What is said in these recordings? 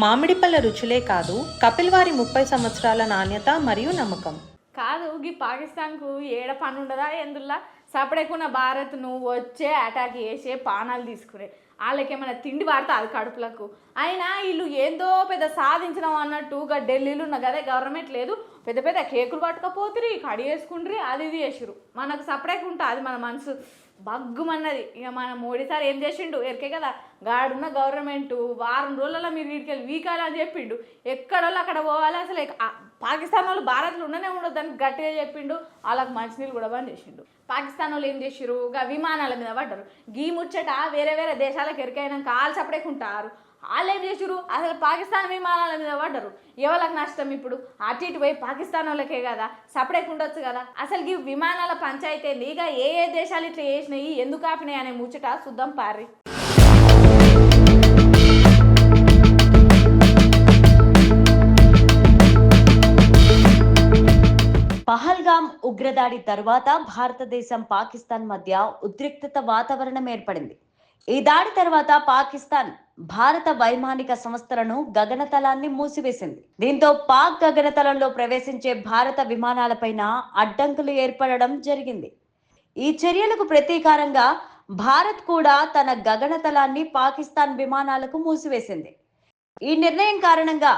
మామిడి పళ్ళ రుచులే కాదు కపిల్ వారి ముప్పై సంవత్సరాల నాణ్యత మరియు నమ్మకం. కాదు గీ పాకిస్తాన్కు ఏడ పని ఉండదా ఎందుల్లా? సపడేకున్న భారత్ నువ్వు వచ్చే అటాక్ చేసే పానాలు తీసుకునే వాళ్ళకి ఏమైనా తిండి వాడితే అది కడుపులకు? అయినా వీళ్ళు ఏందో పెద్ద సాధించడం అన్నట్టుగా ఢిల్లీలో ఉన్న కదా గవర్నమెంట్ లేదు. పెద్ద పెద్ద కేకులు పట్టుకపోతురి కడి వేసుకుండ్రి అది ఇది చేసిరు మనకు సపరేట్ ఉంటా అది మన మనసు. బగ్గుమన్నది ఇక మన మోడీ సార్ ఏం చేసిండు? ఎరికే కదా గాడున్న గవర్నమెంట్ వారం రోజులలో మీరు వీడికెళ్ళి వెళ్ళి వీకాలి అని చెప్పిండు. ఎక్కడోళ్ళు అక్కడ పోవాలి అసలు? పాకిస్తాన్ వాళ్ళు భారత్లో ఉండనే ఉండదు దానికి గట్టిగా చెప్పిండు. వాళ్ళకి మంచినీళ్ళు కూడా బంద్ చేసిండు. పాకిస్తాన్ వాళ్ళు ఏం చేసిరు ఇక విమానాల మీద పడ్డారు. గీ ముచ్చట వేరే వేరే దేశాలకు ఎరికైనా కాలు చపడేకుంటారు వాళ్ళు ఏం చేసారు అసలు పాకిస్తాన్ విమానాల మీద పడ్డరు. ఎవరికి నష్టం ఇప్పుడు? అటు ఇటు పోయి పాకిస్తాన్ వాళ్ళకే కదా? సపరేట్ ఉండొచ్చు కదా? అసలు ఈ విమానాల పంచాయతీ ఏంది? ఇక ఏ ఏ దేశాలు ఇట్లా చేసినాయి? ఎందుకు ఆపినాయి అనే ముచ్చట శుద్ధం పారి పహల్గామ్ ఉగ్రదాడి తర్వాత భారతదేశం పాకిస్తాన్ మధ్య ఉద్రిక్తత వాతావరణం ఏర్పడింది. ఈ దాడి తర్వాత పాకిస్తాన్ భారత వైమానిక సంస్థలను గగనతలాన్ని మూసివేసింది. దీంతో పాక్ గగనతలంలో ప్రవేశించే భారత విమానాలపైన అడ్డంకులు ఏర్పడడం జరిగింది. ఈ చర్యలకు ప్రతీకారంగా భారత్ కూడా తన గగనతలాన్ని పాకిస్తాన్ విమానాలకు మూసివేసింది. ఈ నిర్ణయం కారణంగా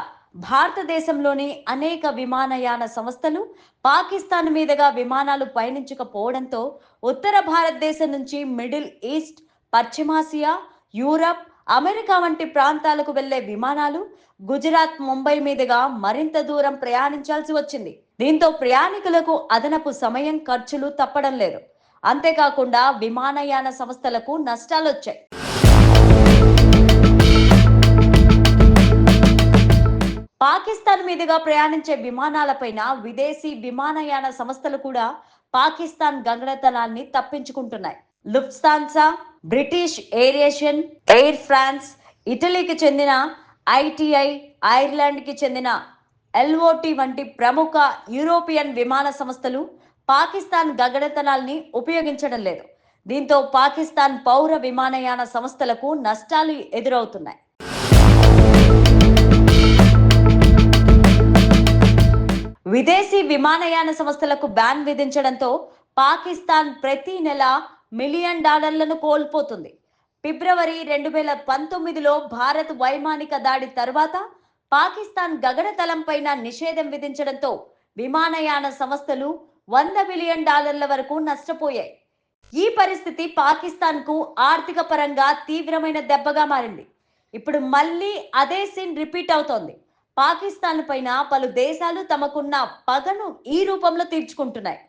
భారతదేశంలోని అనేక విమానయాన సంస్థలు పాకిస్తాన్ మీదుగా విమానాలు పయనించకపోవడంతో ఉత్తర భారతదేశం నుంచి మిడిల్ ఈస్ట్ పశ్చిమాసియా యూరప్ అమెరికా వంటి ప్రాంతాలకు వెళ్ళే విమానాలు గుజరాత్ ముంబై మీదుగా మరింత దూరం ప్రయాణించాల్సి వచ్చింది. దీంతో ప్రయాణికులకు అదనపు సమయం ఖర్చులు తప్పడం లేదు. అంతేకాకుండా విమానయాన సంస్థలకు నష్టాలొచ్చాయి పాకిస్తాన్ మీదుగా ప్రయాణించే విమానాలపైన విదేశీ విమానయాన సంస్థలు కూడా పాకిస్తాన్ గగనతలాన్ని తప్పించుకుంటున్నాయి. Lufthansa British aviation Air France ఇటలీకి చెందిన ఐటీఐ ఐర్లాండ్కి చెందిన ఎల్ఓటి వంటి ప్రముఖ యూరోపియన్ విమాన సంస్థలు పాకిస్తాన్ గగనతలాల్ని ఉపయోగించడం లేదు. దీంతో పాకిస్తాన్ పౌర విమానయాన సంస్థలకు నష్టాలు ఎదురవుతున్నాయి. విదేశీ విమానయాన సంస్థలకు బ్యాన్ విధించడంతో పాకిస్తాన్ ప్రతి నెల మిలియన్ డాలర్లను కోల్పోతుంది. ఫిబ్రవరి రెండు వేల పంతొమ్మిదిలో భారత్ వైమానిక దాడి తర్వాత పాకిస్తాన్ గగనతలంపైన నిషేధం విధించడంతో విమానయాన సంస్థలు వంద బిలియన్ డాలర్ల వరకు నష్టపోయాయి. ఈ పరిస్థితి పాకిస్తాన్కు ఆర్థిక పరంగా తీవ్రమైన దెబ్బగా మారింది. ఇప్పుడు మళ్ళీ అదే సీన్ రిపీట్ అవుతోంది. పాకిస్తాన్ పైన పలు దేశాలు తమకున్న పగను ఈ రూపంలో తీర్చుకుంటున్నాయి.